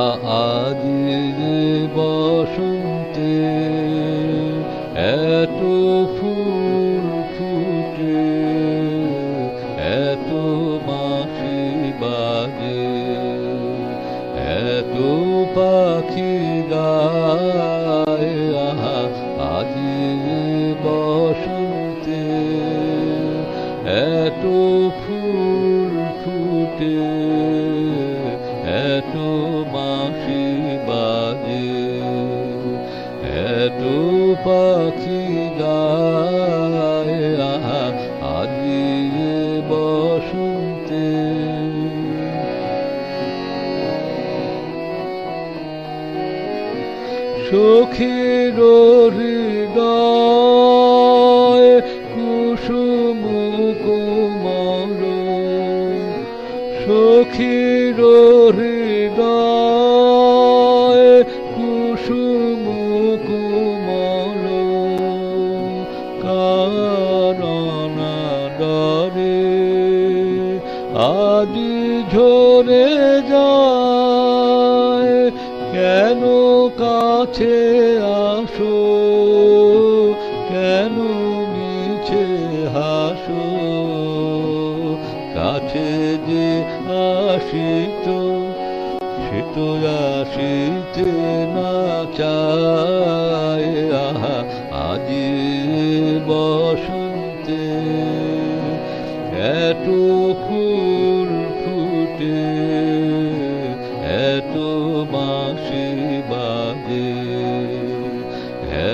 আজ যে বসন্তে এত ফুল ফুটে, এত মাখি বাজে, এত পাখি গায়, আহা যে বসন্তে এত ফুল ফুটে। এত পাখি গায় আজি বসন্তে। সখীর হৃদয় কুসুম কোমল সখীর ডরে আজি ঝরে যায়। কেন কাছে আসো? কেন মিছে হাসো? কাছে যে আসিত, সে তো আসিতে না চায়। এত ফুল ফুটে, এত বাঁশি বাজে,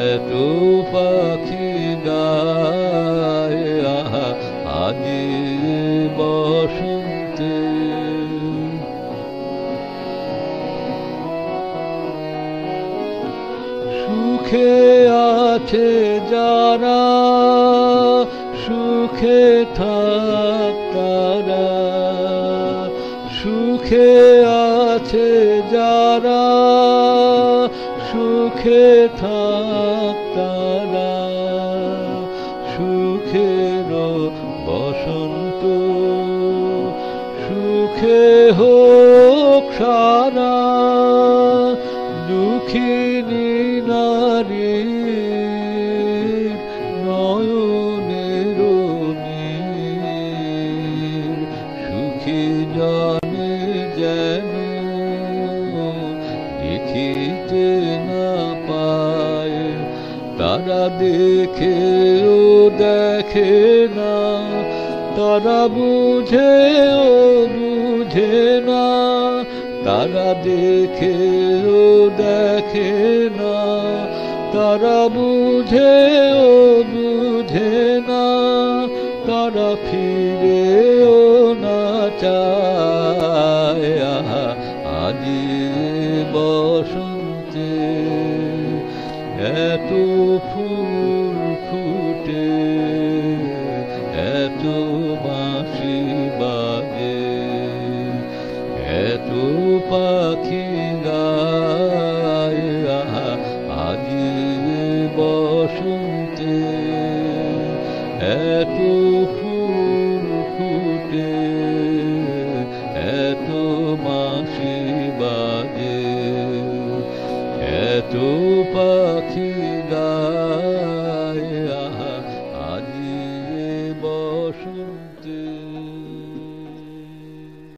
এত পাখি গায়, আহা আজি বসন্তে। সুখে আছে যারা, সুখে সুখে আছে যারা, সুখে থাক তারা। সুখের বসন্ত, সুখে হোক সারা দুঃখিনী নারী নয়নের নীর। সুখী তারা দেখে ও দেখে না, তারা বুঝে ও বুঝে না, তারা দেখে ও দেখে না, তারা বুঝে ও বুঝে না, তারা ফিরে ও না চায়। আজি এত ফুল ফুটে এত বাঁশি বাজে এত পাখি গায় আজ বসন্তে এত ফুল